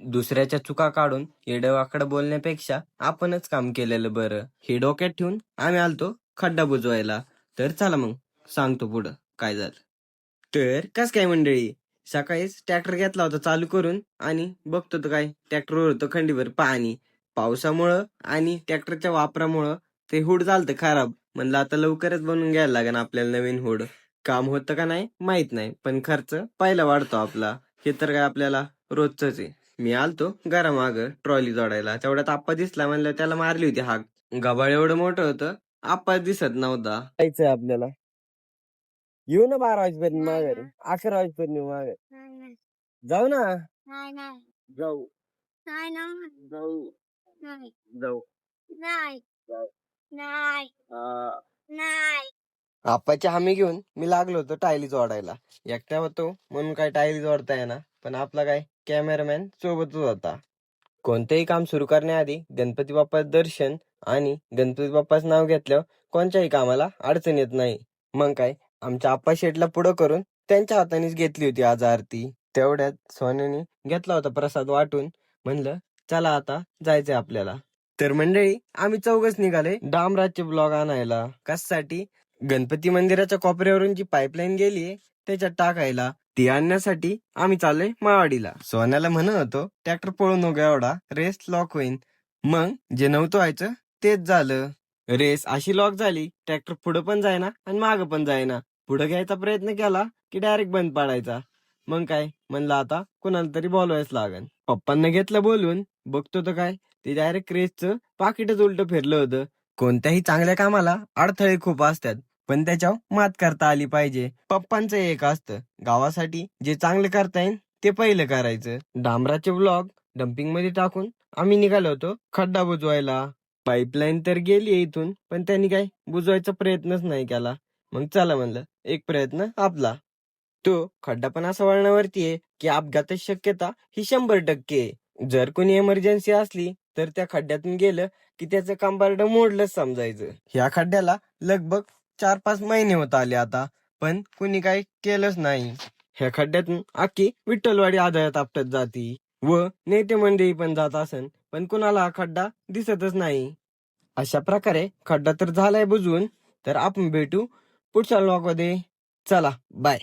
दुसऱ्याच्या चुका काढून येडवाकडं बोलण्यापेक्षा आपणच काम केलेलं बरं. हे डोक्यात ठेवून आम्ही आलतो खड्डा बुजवायला. तर चला मग सांगतो पुढं काय झालं. तर कस काय मंडळी? सकाळीच ट्रॅक्टर घेतला होता चालू करून आणि बघतो तर काय ट्रॅक्टरवर होतं खंडीभर पाणी. पावसामुळं आणि ट्रॅक्टरच्या वापरामुळं ते हुड चालतं खराब. म्हणलं आता लवकरच बनवून घ्यायला लागेल आपल्याला नवीन हुड. काम होतं का नाही माहीत नाही पण खर्च पहिला वाढतो आपला. हे तर काय आपल्याला रोजच आहे. मी आलतो घरामाग ट्रॉली जोडायला. तेवढ्यात आप्पा दिसला म्हणलं त्याला मारली होती हाक. गबाळ एवढं मोठं होतं आप्पा दिसत नव्हता. जायचंय आपल्याला. येऊ ना बारा वाजेपर्यंत माघारी अकरा वाजेपर्यंत माघारी. नाही नाही जाऊ ना. नाही नाही. जाऊ. नाही ना. जाऊ. नाही. जाऊ. नाही. जाऊ. नाही. आ. नाही. आप्पाची हमी घेऊन मी लागलो होतो टायली जोडायला. एकटा होतो म्हणून काय टायली जोडता येणार पण आपला काय? कॅमेरामॅन सोबतच होता. कोणतेही काम सुरू करण्याआधी गणपती बाप्पा दर्शन आणि गणपती बाप्पाच नाव घेतल्यावर कोणत्याही कामाला अडचण येत नाही. मग काय आमच्या आप्पा शेटला पुढं करून त्यांच्या हातानेच घेतली होती आज आरती. तेवढ्यात सोन्याने घेतला होता प्रसाद वाटून. म्हणलं चला आता जायचंय आपल्याला. तर मंडळी आम्ही चौघच निघाले डामराजचे ब्लॉग आणायला. कशासाठी? गणपती मंदिराच्या कोपऱ्यावरून जी पाईपलाईन गेली त्याच्यात टाकायला ती आणण्यासाठी आम्ही चाललोय मावाडीला सोन्याला म्हणत होतो ट्रॅक्टर पळून हो एवढा रेस लॉक होईन. मग जे नव्हतं व्हायचं तेच झालं. रेस अशी लॉक झाली ट्रॅक्टर पुढं पण जायना आणि मागं पण जायना पुढं घ्यायचा प्रयत्न केला की डायरेक्ट बंद पाडायचा. मग काय? म्हणलं आता कुणाला तरी बोलवायच लागन. पप्पांना घेतलं बोलून बघतो तर काय? ते डायरेक्ट रेसचं पाकिटच उलट फिरलं होतं. कोणत्याही चांगल्या कामाला अडथळे खूप असतात. पण त्याच्यावर मात करता आली पाहिजे. पप्पांचं एक असतं गावासाठी जे चांगलं करता येईल ते पहिलं करायचं. डांबराचे ब्लॉक डम्पिंगमध्ये टाकून आम्ही निघालो होतो खड्डा बुजवायला. पाईपलाईन तर गेली इथून पण त्यांनी काय बुजवायचा प्रयत्नच नाही केला. मग चला म्हणलं एक प्रयत्न आपला. तो खड्डा पण असा वळणावरती आहे की अपघाताची शक्यता ही शंभर टक्के आहे. जर कोणी इमर्जन्सी असली तर त्या खड्ड्यातून गेलं की त्याचं कंबार्ड मोडलंच समजायचं. ह्या खड्ड्याला लगभग चार पाच महिने होत आले आता पण कुणी काही केलंच नाही. ह्या खड्ड्यातून अख्खी विठ्ठलवाडी आदळत आपटत जाती व नेते मंडळी पण जात असन पण कुणाला हा खड्डा दिसतच नाही. अशा प्रकारे खड्डा तर झालाय बुजून तर आपण भेटू पुढच्या ब्लॉगमध्ये. चला बाय